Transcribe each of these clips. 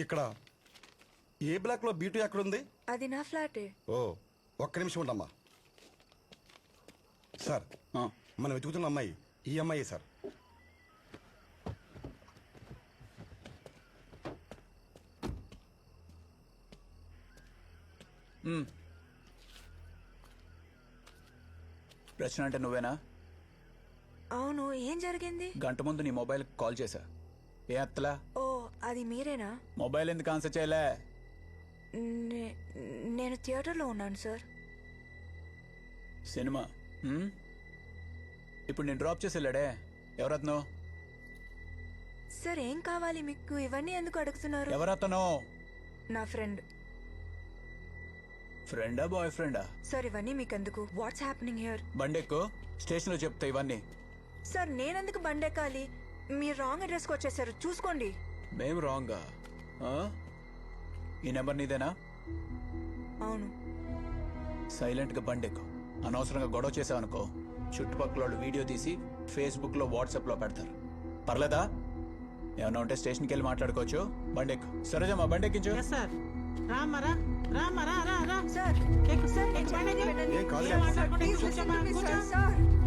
ఇక్కడ ఏ బ్లాక్లో బీటు ఎక్కడుంది? అది నా ఫ్లాటే. ఓ ఒక్క నిమిషం ఉండమ్మా సార్ మనం వెతుకుతున్న అమ్మాయి ఈ అమ్మాయి సార్. రచన అంటే నువ్వేనా? అవును ఏం జరిగింది? గంట ముందు నీ మొబైల్ కాల్ చేశా. ఏ అత్తలా? ఓ అది మీరేనా? మొబైల్ ఎందుకు ఆన్సర్ చేయలే? నే- నేను థియేటర్లో ఉన్నాను సార్. సినిమా? హ్మ్? ఇప్పుడు నేను డ్రాప్ చేసి వెళ్ళాడే. ఎవరత్నో? సార్ ఏం కావాలి మీకు? ఇవన్నీ ఎందుకు అడుగుతున్నారు? ఎవరతనో? నా ఫ్రెండ్. ఫ్రెండా బాయ్ ఫ్రెండా? సార్ ఇవన్నీ మీకు ఎందుకు వాట్స్ హ్యాపెనింగ్ హియర్ బండెక్కు. స్టేషన్లో చెప్తా ఇవన్నీ. సార్ నేనెందుకు బండెక్కాలి? మీరు రాంగ్ అడ్రస్కి వచ్చేసారు. చూసుకోండి. మేము రాంగా. ఈ నెంబర్ నీదేనా? అవును. సైలెంట్గా బండెక్కు. అనవసరంగా గొడవ చేసావనుకో చుట్టుపక్కల వాళ్ళు వీడియో తీసి ఫేస్బుక్లో వాట్సాప్లో పెడతారు. పర్లేదా? ఏమన్నా ఉంటే స్టేషన్కి వెళ్ళి మాట్లాడుకోవచ్చు. బండెక్కు. సరేజమ్మా బండెక్కించు. సార్ రామ్మరా రామ్మరా రా. రా సార్ సార్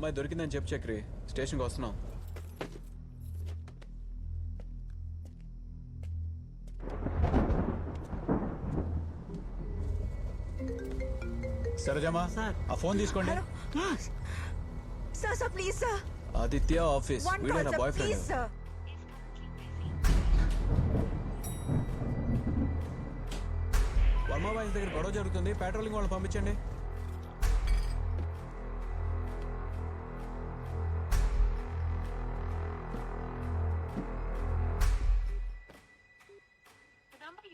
అమ్మాయి దొరికిందని చెప్పు చక్రి. స్టేషన్కి వస్తున్నాం. సరేజమ్మా సార్. ఆ ఫోన్ తీసుకోండి. Hello. Sir sir please sir. Aditya office. వీడే నా boy friend sir. Varma boys దగ్గర గొడవ జరుగుతుంది. పెట్రోలింగ్ వాళ్ళని పంపించండి.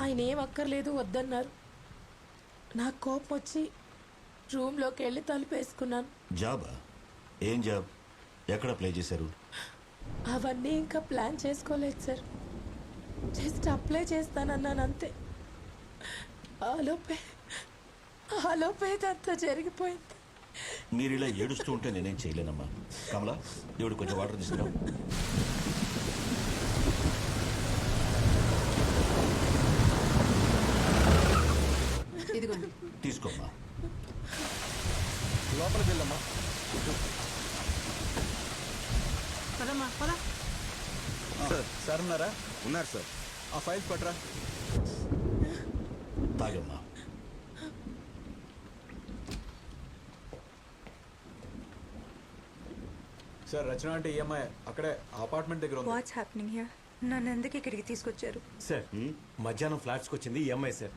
ఆయన ఏం అక్కర్లేదు వద్దన్నారు. నాకు కోపం వచ్చి రూమ్లోకి వెళ్ళి తలుపేసుకున్నాను. జాబా? ఏం జాబ్? ఎక్కడ ప్లే చేశారు? అవన్నీ ఇంకా ప్లాన్ చేసుకోలేదు సార్. జస్ట్ అప్లై చేస్తానన్నాను అంతే. ఆలోపే ఆలోపే ఇదంతా జరిగిపోయింది. మీరు ఇలా ఏడుస్తూ ఉంటే నేనేం చేయలేనమ్మా. కమలా దేవుడు కొంచెం వాటర్ తీసుకురా. తీసుకోమ్మా. లోపలికి వెళ్ళమ్మా. పదమ్మా పద. సార్ ఉన్నారా? ఉన్నారు సార్. ఆ ఫైల్స్ పట్రా తాగమ్మా. సార్ రచన అంటే ఈఎంఐ అక్కడే అపార్ట్మెంట్ దగ్గర ఉంది. వాట్స్ హ్యాపెనింగ్ హియర్ నన్ను ఎందుకు ఇక్కడికి తీసుకొచ్చారు? సార్ మధ్యాహ్నం ఫ్లాట్స్కి వచ్చింది ఈ అమ్మాయి సార్.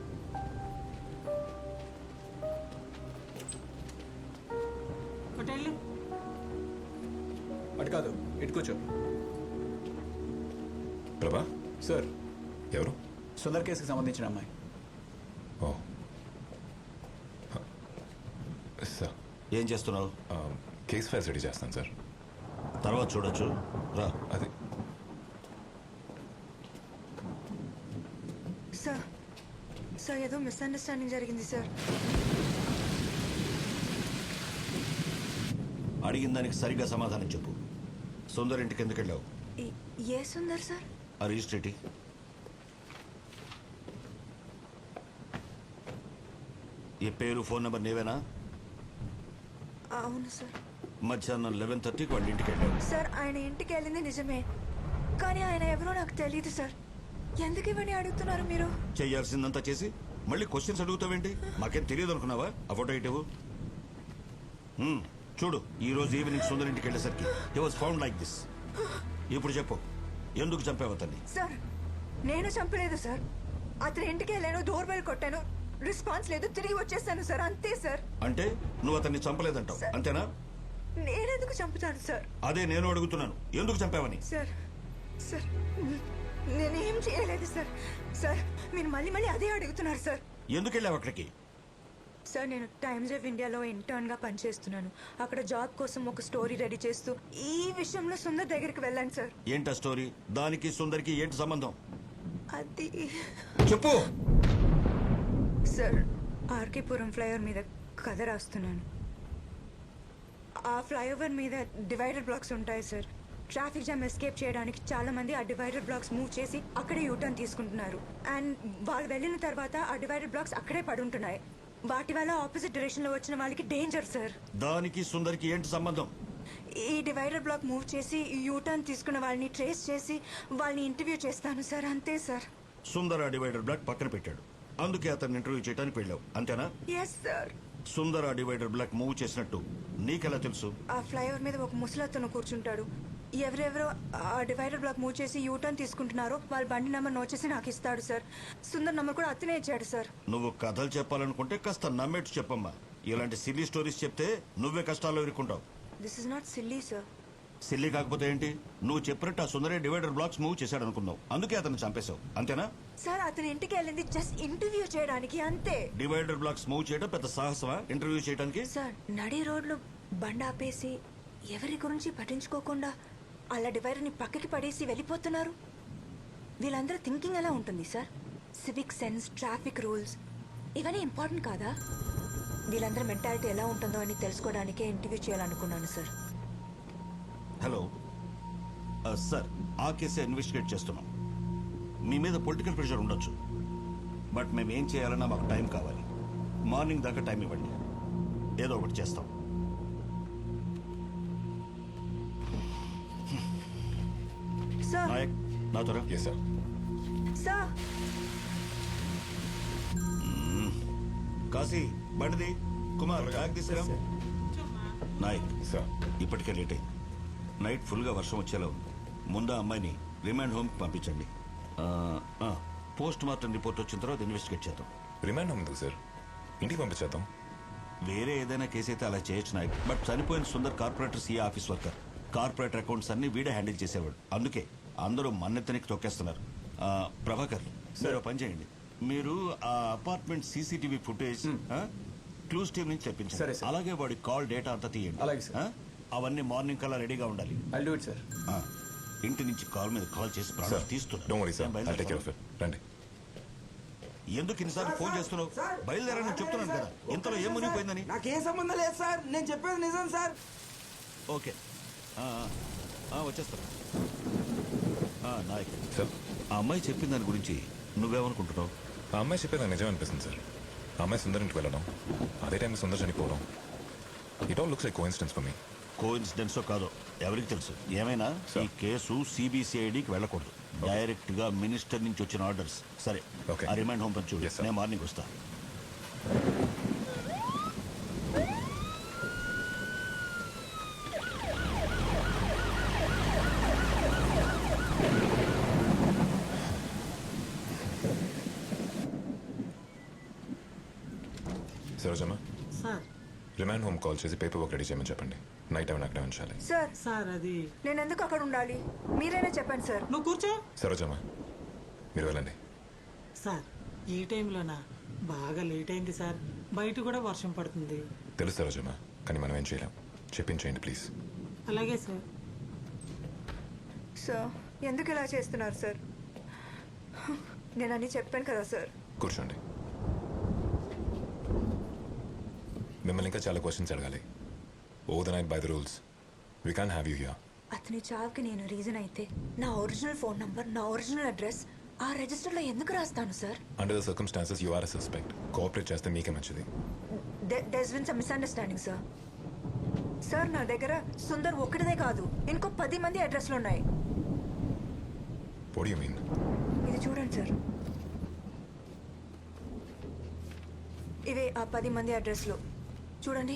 అటు కాదు. ఇటు కూర్చో. ప్రభా? సార్. ఎవరు? సుందర్ కేసుకి సంబంధించిన అమ్మాయి. ఓ. సార్. ఏం చేస్తున్నావు? కేస్ ఫైల్స్ రెడీ చేస్తాను సార్. తర్వాత చూడొచ్చు. రా. అది. సార్ సార్ ఏదో మిస్అండర్స్టాండింగ్ జరిగింది సార్. అడిగిన దానికి సరిగ్గా సమాధానం చెప్పు. సుందర్ ఇంటికి ఎందుకు వెళ్ళావు ఏ సుందర్ సార్? ఆ రిజిస్ట్రేటి. ఈ పేరు ఫోన్ నెంబర్ నీవేనా? అవును సార్. మధ్యాహ్నం లెవెన్ థర్టీకి వాళ్ళ ఇంటికి వెళ్ళావు సార్ ఆయన ఇంటికి వెళ్ళింది నిజమే. కానీ ఆయన ఎవరో నాకు తెలియదు సార్. ఎందుకు ఇవన్నీ అడుగుతున్నారు మీరు? చేయాల్సిందంతా చేసి మళ్ళీ క్వశ్చన్స్ అడుగుతావేంటి? మాకేం తెలియదు అనుకున్నావా ఆ ఫోటో ఇటు చూడు ఈ రోజు ఈవినింగ్ సుందర్ ఇంటికి వెళ్ళేసరికి he was found like this ఇప్పుడు చెప్పు ఎందుకు చంపావు అతన్ని? సార్ నేను చంపలేదు సార్. అతని ఇంటికి వెళ్ళాను డోర్ బెల్ కొట్టాను రెస్పాన్స్ లేదు తిరిగి వచ్చేసాను సార్ అంతే సార్. అంటే నువ్వు అతన్ని చంపలేదంటావు అంతేనా? నేనెందుకు చంపుతాను సార్? అదే నేను అడుగుతున్నాను ఎందుకు చంపావని? సార్ సార్ నేనేం చేయలేదు సార్. సార్ మీరు మళ్ళీ మళ్ళీ అదే అడుగుతున్నారు సార్. ఎందుకు వెళ్ళావు అక్కడికి? సార్ నేను టైమ్స్ ఆఫ్ ఇండియాలో ఇంటర్న్గా పనిచేస్తున్నాను. అక్కడ జాబ్ కోసం ఒక స్టోరీ రెడీ చేస్తూ ఈ విషయంలో సుందర్ దగ్గరికి వెళ్ళాను సార్. ఏంటా స్టోరీ దానికి సుందరికి ఏంటి సంబంధం? అది చెప్పు! సార్ ఆర్కేపురం ఫ్లైఓవర్ మీద కథ రాస్తున్నాను. ఆ ఫ్లైఓవర్ మీద డివైడర్ బ్లాక్స్ ఉంటాయి సార్. ట్రాఫిక్ జామ్ ఎస్కేప్ చేయడానికి చాలా మంది ఆ డివైడర్ బ్లాక్స్ మూవ్ చేసి అక్కడే యూటర్న్ తీసుకుంటున్నారు. అండ్ వాళ్ళు వెళ్ళిన తర్వాత ఆ డివైడర్ బ్లాక్స్ అక్కడే పడుంటున్నాయి వాటి వల్ల ఆపోజిట్ డైరెక్షన్లో వచ్చిన వాళ్ళకి డేంజర్ సార్ దానికి సుందరికి ఏంటి సంబంధం? ఈ డివైడర్ బ్లాక్ మూవ్ చేసి యూటర్న్ తీసుకున్న వాళ్ళని ట్రేస్ చేసి వాళ్ళని ఇంటర్వ్యూ చేస్తాను సార్ అంతే సార్ సుందర డివైడర్ బ్లాక్ పక్కన పెట్టాడు. అందుకే అతన్ని ఇంటర్వ్యూ చేయడానికి వెళ్ళావు. అంతేనా? Yes sir Sundar divider block move చేసినట్టు. నీకెలా తెలుసు? ఆ ఫ్లైఓవర్ మీద ఒక ముసలతను కూర్చుంటాడు. ఎవరెవరో ఆ డివైడర్ బ్లాక్ మూవ్ చేసి యూటర్న్ తీసుకుంటున్నారో వాళ్ళ బండి నెంబర్ నోట్ చేసి నాకు ఇస్తాడు సార్. సుందర్ నంబర్ కూడా అతనే ఇచ్చాడు సార్. నువ్వు కథలు చెప్పాలనుకుంటే కాస్త నమ్మేట్టు చెప్పమ్మా. ఇలాంటి సిల్లీ స్టోరీస్ చెప్తే నువ్వే కష్టాల్లో ఇరుక్కుంటావు. This is not silly sir silly కాకపోతే ఏంటి? నువ్వు చెప్పినట్టు ఆ సుందరే డివైడర్ బ్లాక్స్ మూవ్ చేశాడు అనుకున్నావు అందుకే అతను చంపేశావు. అంతేనా? సార్ అతని ఇంటికి వెళ్ళింది జస్ట్ ఇంటర్వ్యూ చేయడానికి అంతే. డివైడర్ బ్లాక్స్ మూవ్ చేయడం పెద్ద సాహసమా? ఇంటర్వ్యూ చేయడానికి సార్ నడి రోడ్లో బండ ఆపేసి ఎవరి గురించి పట్టించుకోకుండా అలా డివైడర్ని పక్కకి పడేసి వెళ్ళిపోతున్నారు. వీళ్ళందరూ థింకింగ్ ఎలా ఉంటుంది sir? Civic sense traffic rules ఇవన్నీ ఇంపార్టెంట్ కాదా? వీళ్ళందరి మెంటాలిటీ ఎలా ఉంటుందో అని తెలుసుకోవడానికే ఇంటర్వ్యూ చేయాలనుకున్నాను సార్. హలో సార్ ఆ కేసే ఇన్వెస్టిగేట్ చేస్తున్నాం. మీ మీద పొలిటికల్ ప్రెషర్ ఉండొచ్చు. బట్ మేము ఏం చేయాలన్నా మాకు టైం కావాలి. మార్నింగ్ దాకా టైం ఇవ్వండి. ఏదో ఒకటి చేస్తాం. సార్ నాయక్ నా త్వర ఎస్ సార్ సార్ కాశీ బండిది కుమార్ బ్యాగ్ తీసుకురా నాయక్ సార్ ఇప్పటికే లేట్ అయింది. నైట్ ఫుల్గా వర్షం వచ్చేలా ఉంది. ముందు అమ్మాయిని రిమాండ్ హోమ్కి పంపించండి. పోస్ట్ మార్టం రిపోర్ట్ వచ్చిన తర్వాత ఇన్వెస్టిగేట్ చేద్దాం. రిమాండ్ ఉంది సార్? ఇంటికి పంపించేద్దాం. వేరే ఏదైనా కేసు అయితే అలా చేయొచ్చు నాయక్. బట్ చనిపోయిన Sundar corporator CA office worker. Corporator accounts అన్ని వీడే హ్యాండిల్ చేసేవాడు. అందుకే అందరూ మన్నెత్తనికి తొక్కేస్తున్నారు. ఆ, ప్రభాకర్ మీరు ఓ పని చేయండి. మీరు ఆ apartment CCTV footage clues team నుంచి సరే, తెప్పించండి. సార్. అలాగే వాడి కాల్ డేటా అంతా తీయండి. అలాగే, సార్. అవన్నీ మార్నింగ్ కల్లా రెడీగా ఉండాలి. ఐ డూ ఇట్ సార్ ఆ, ఇంటి నుంచి కాల్ మీద కాల్ చేసి సార్ ప్రాణాలు డోంట్ వరీ సార్ నేను ఐ టేక్ కేర్ ఆఫ్ బయలుదేరుతాను. ఇట్ రండి ఎందుకు ఇన్నిసార్లు ఫోన్ చేస్తున్నావు? బయలుదేరని చెప్తున్నాను కదా. ఇంతలో ఏం మునిగిపోయిందని? నాకేం సంబంధం లేదు సార్ నేను చెప్పేది నిజం సార్ ఓకే. ఆ, ఆ, ఆ, వచ్చేస్తాను. ఆ, నాయక్. సార్ ఆ అమ్మాయి చెప్పిన దాని గురించి నువ్వేమనుకుంటున్నావు? ఆ అమ్మాయి చెప్పేది నాకు నిజం అనిపిస్తుంది సార్ ఆ అమ్మాయి సుందర్ ఇంటికి వెళ్ళడం అదే టైంలో సుందర్ చనిపోవడం it all looks like coincidence for me కో ఇన్సిడెన్సో కాదో ఎవరికి తెలుసు? ఏమైనా? ఈ కేసు సిబిసిఐడికి వెళ్ళకూడదు. డైరెక్ట్గా మినిస్టర్ నుంచి వచ్చిన ఆర్డర్స్. సరే. ఆ రిమైండ్ హోమ్ పంచు. నేను మార్నింగ్ వస్తా. Sarojamma. Sir. Remand home call చేసి పేపర్ వర్క్ రెడీ చేయమని చెప్పండి. నైట్ టైం అక్కడే ఉంచాలి. సార్. సార్ అది. నేను ఎందుకు అక్కడ ఉండాలి? మీరైనా చెప్పండి సార్. నువ్వు కూర్చో. సరోజమ్మా మీరు వెళ్ళండి. సార్ ఈ టైంలోనా? బాగా లేట్ అయింది సార్. బయట కూడా వర్షం పడుతుంది. తెలుసు సరోజమ్మా కానీ మనం ఏం చేయలేం. చెప్పించేయండి ప్లీజ్. అలాగే సార్. సార్ ఎందుకు ఇలా చేస్తున్నారు సార్? నేను అన్నీ చెప్పాను కదా సార్. కూర్చోండి. మిమ్మల్ని ఇంకా చాలా క్వశ్చన్స్ అడగాలి. ఓ the night by the rules we can have you here అతని చావుకి నేను రీజన్ అయితే నా ఒరిజినల్ ఫోన్ నంబర్ నా ఒరిజినల్ అడ్రస్ ఆ రిజిస్టర్లో ఎందుకు రాస్తాను sir under the circumstances you are suspect cooperate చేస్తే మీకే మంచిది. There's been some misunderstanding sir sir నా దగ్గర సుందర్ ఒక్కడిదే కాదు ఇంకో పది మంది అడ్రస్లు ఉన్నాయి. యూ మీన్ ఇది చూడండి సార్ ఇవే ఆ పది మంది అడ్రస్లు చూడండి.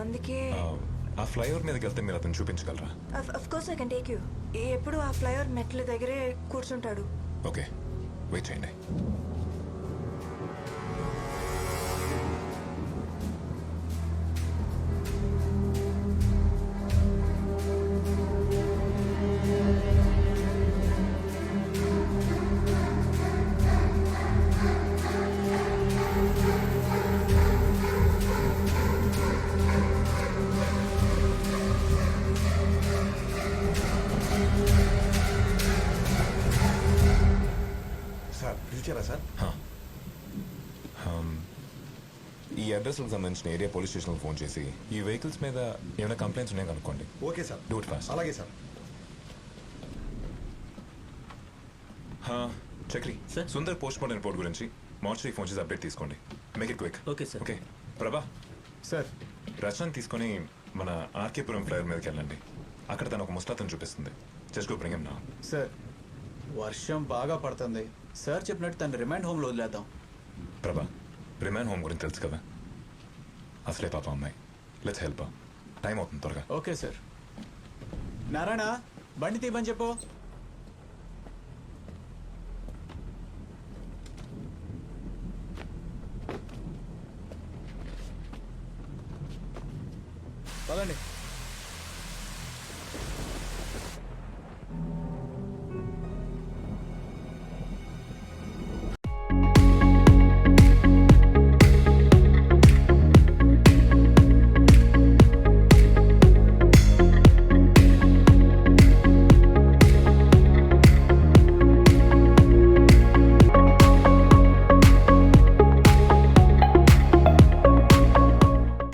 అందుకే ఆ, ఫ్లైఓవర్ మీదకి వెళ్తే మీరు అతను చూపించగలరా? Of course I can take you ఎప్పుడు ఆ ఫ్లైఓవర్ మెట్ల దగ్గరే కూర్చుంటాడు. ఓకే. వెయిట్ చేయండి. సార్ ఈ అడ్రస్కి సంబంధించిన ఏరియా పోలీస్ స్టేషన్కి ఫోన్ చేసి ఈ వెహికల్స్ మీద ఏమైనా కంప్లైంట్స్ ఉన్నాయో కనుక్కోండి. Okay sir. Do it fast అలాగే sir. Chakri. Sir? Sundar post mortem report గురించి మార్చి ఫోన్ చేసి అప్డేట్ తీసుకోండి. Make it quick Okay, sir. Okay. Prabha. Sir. Rachana తీసుకొని మన ఆర్కేపురం ఫ్లైఓవర్ మీదకి వెళ్ళండి. అక్కడ తను ఒక ముస్తాతను చూపిస్తుంది. జస్ట్ గో బ్రింగ్ నా సార్. వర్షం బాగా పడుతుంది. సార్ చెప్పినట్టు తను రిమైండ్ హోమ్లో వదిలేద్దాం. ప్రభా రిమాన్ హోమ్ గురించి తెలుసు కదా? అసలే పాప అమ్మాయి. లెట్స్ హెల్ప్ టైం అవుతుంది త్వరగా. Okay sir. నారాయణ బండి తీయమని చెప్పు. పదండి.